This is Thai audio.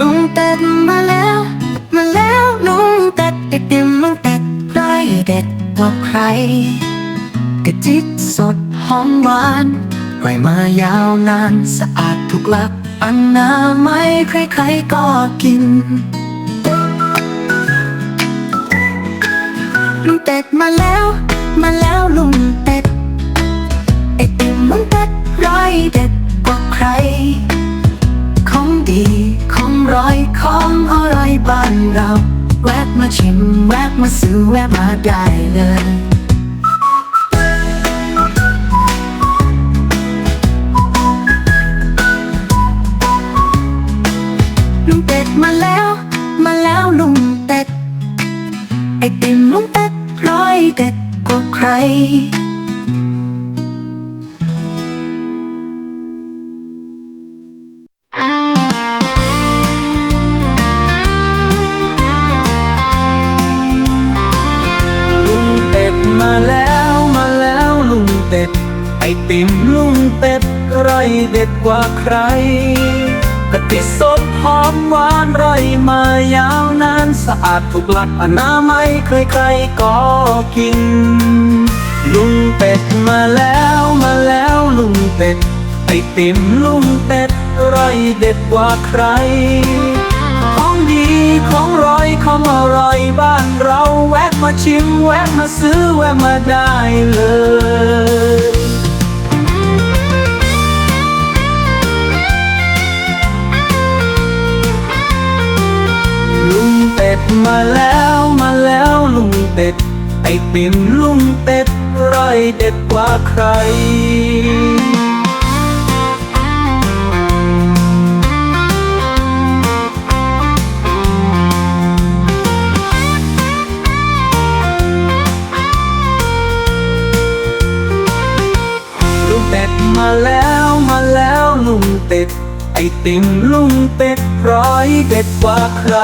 ลุงเต็ดมาแล้ว มาแล้วลุงเต็ดไอติมลุงเต็ดได้เด็ดกว่าใครกระทิสดหอมหวานไว้มายาวนานสะอาดทุกลักอันนาไม่ใครๆก็กินลุงเป็ดมาแล้ว มาแล้วลุงเป็ดไอติมลุงเป็ดร้อยเด็ดกว่าใครของดี ร้อยของอร่อยบ้านเรา แวะมาชิม แวะมาซื้อ แวะมาได้เลยลุงเป็ดมาแล้ว มาแล้วลุงเป็ดไอติมลุงเป็ดร้อยเด็ดกว่าใคร ไอติมลุงเป็ดไรเด็ดกว่าใครกะทิสดหอมหวานไรมายาวนานสะอาดทุกหลักอนามัยใครๆก็กิน ลุงเป็ดมาแล้วมาแล้วลุงเป็ด ไอติมลุงเป็ดไรเด็ดกว่าใคร ของดีของร้อยของอร่อยบ้านเราแวะมาชิมแวะมาซื้อแวะมาได้เลย มาแล้วมาแล้วลุงเป็ด ไอติมลุงเป็ดร่อยเด็ดกว่าใครลุงเป็ดมาแล้วมาแล้วลุงเป็ด ไอติมลุงเป็ดร้อยเด็ดกว่าใคร